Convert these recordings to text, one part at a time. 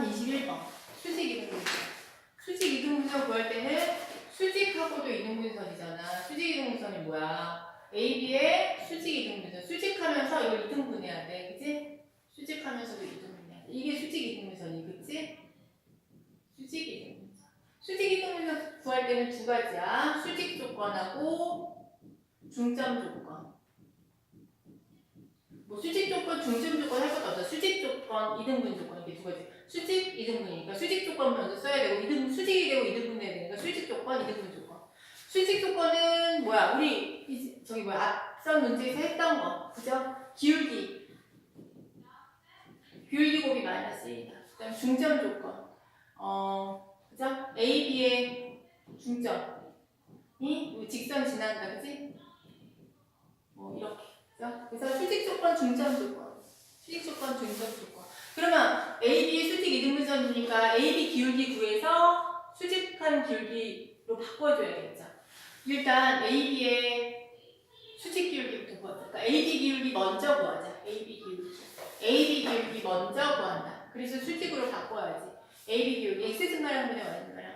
한 21번. 수직 이등분선. 수직 이등분선 구할 때는 수직하고도 이등분선이잖아. 수직 이등분선이 뭐야? AB의 수직 이등분선. 수직하면서 이걸 이등분해야 돼. 그치? 수직하면서도 이등분해야 돼. 이게 수직 이등분선이 그치? 수직 이등분선. 수직 이등분선 구할 때는 두 가지야. 수직 조건하고 중점 조건. 뭐 수직 조건, 중점 조건 할 것도 없어. 수직 조건, 이등분 조건 이렇게 두 가지. 수직, 이등분이니까 수직 조건 먼저 써야 되고 이등 수직이 되고 이등분해야 되니까 수직 조건, 이등분 조건. 수직 조건은 뭐야? 우리 이- 저기 뭐야? 앞선 문제에서 했던 거, 그죠? 기울기, 기울기 곱이 마이너스 1이다. 그다음 중점 조건, 어, 그죠? A, B의 중점이 직선 지난다, 그지? 그래서 수직 조건, 중점 조건. 수직 조건, 중점 조건. 그러면 AB 수직 이등분선이니까 AB 기울기 구해서 수직한 기울기로 바꿔줘야겠죠. 일단 AB의 수직 기울기부터 구하자. 그러니까 AB 기울기 먼저 구하자. AB 기울기. AB 기울기 먼저 구한다. 그래서 수직으로 바꿔야지. AB 기울기. X 증가량 분의 Y 증가량.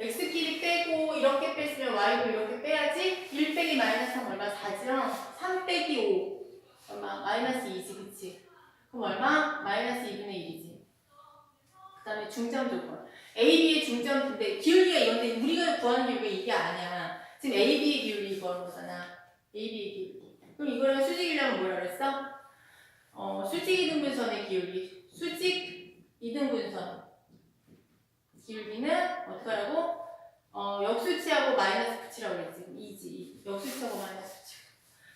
X끼리 빼고 이렇게 뺐으면 Y도 이렇게 빼야지. 1 빼기 마이너스 3 얼마? 4죠? 3 빼기 5 얼마? 마이너스 2지 그치? 그럼 얼마? 마이너스 2분의 1이지. 그 다음에 중점 조건. AB의 중점인데 기울기가 이건데 우리가 구하는 기울기가 이게 아니야. 지금 AB의 기울기 이거는 거잖아. AB의 기울기. 그럼 이거를 수직이려면 뭐라 그랬어? 어, 수직 이등분선의 기울기. 수직 이등분선. 기울기는 어떻게 하라고? 어, 역수치하고 마이너스 붙이라고 그랬지. 2지. 역수치하고 마이너스 붙이고.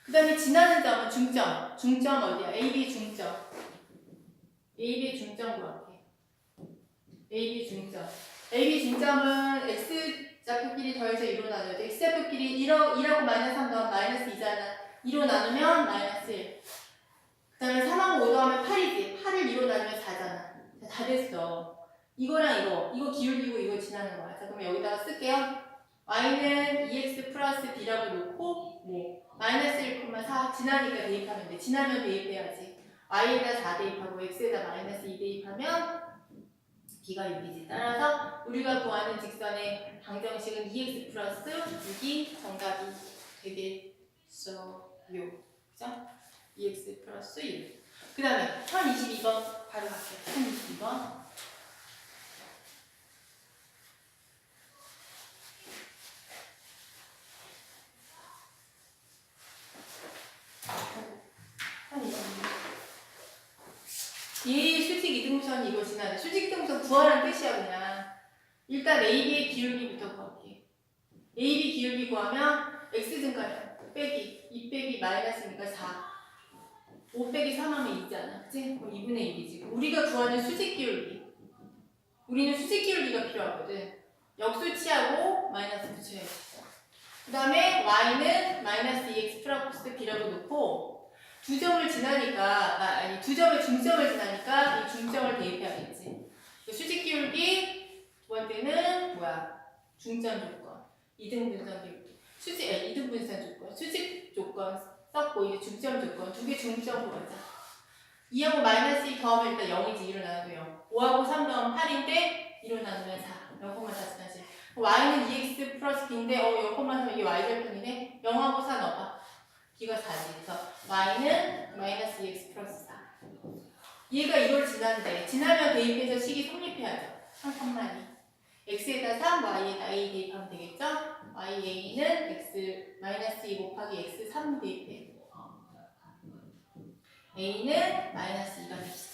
그 다음에 지나는 점은 중점. 중점 어디야? AB 중점. AB 중점 구할게. AB 중점. AB 중점은 X 좌표끼리 더해서 2로 나눠야 돼. X 좌표끼리 1하고, 1하고 마이너스 3 더하면 마이너스 2잖아. 2로 나누면 마이너스 1. 그 다음에 3하고 5 더하면 8이지. 8을 2로 나누면 4잖아. 다 됐어. 이거랑 이거. 이거 기울기고 이거 지나는 거야. 자, 그럼 여기다가 쓸게요. y는 2x 플러스 b라고 놓고 뭐 마이너스 1,4 지나니까 대입하면 돼. 지나면 대입해야지. y에다 4 대입하고 x에다 마이너스 2 대입하면 b가 6이지. 따라서 우리가 구하는 직선의 방정식은 2x 플러스 6이 정답이 되겠어요. 그죠? 2x 플러스 1. 그 다음에 1022번 바로 갈게요. 1022번. 이 수직 이거 지나네. 수직 이등분선 구하라는 뜻이야 그냥. 일단 AB의 기울기부터 구할게. AB 기울기 구하면 x 증가량 빼기 2 빼기 마이너스니까 4. 5 빼기 3하면 2잖아. 그치? 그럼 2분의 1이지. 우리가 구하는 수직 기울기. 우리는 수직 기울기가 필요하거든. 역수치하고 마이너스 붙여야지. 그 다음에 y는 마이너스 2x 플러스 b라고 놓고 두 점을 지나니까 아, 아니 두 점을 중점을 지나니까 이 중점을 대입해야겠지. 그 수직 기울기 두 번째는 뭐야? 중점 조건. 이등 분선 기울기. 수직 아, 이등 분선 조건. 수직 조건 썼고 이게 중점 조건. 두 개 중점 보자. 2하고 마이너스 2 더하면 일단 0이지 2로 나누면 0. 5하고 3 더하면 8인데 2로 나누면 4. 0,4 다시. y는 2x 플러스 b인데 어 0,3 이게 y절편이네. 0하고 4 넣어봐. b가 4지. 그래서 y는 마이너스 2x 플러스 4. 얘가 이걸 지난대. 지나면 대입해서 식이 성립해야죠. 3, 3만이. x에다 3, y에다 a 대입하면 되겠죠? ya는 x 마이너스 2 곱하기 x 3 대입해. a는 마이너스 2가 됩시다.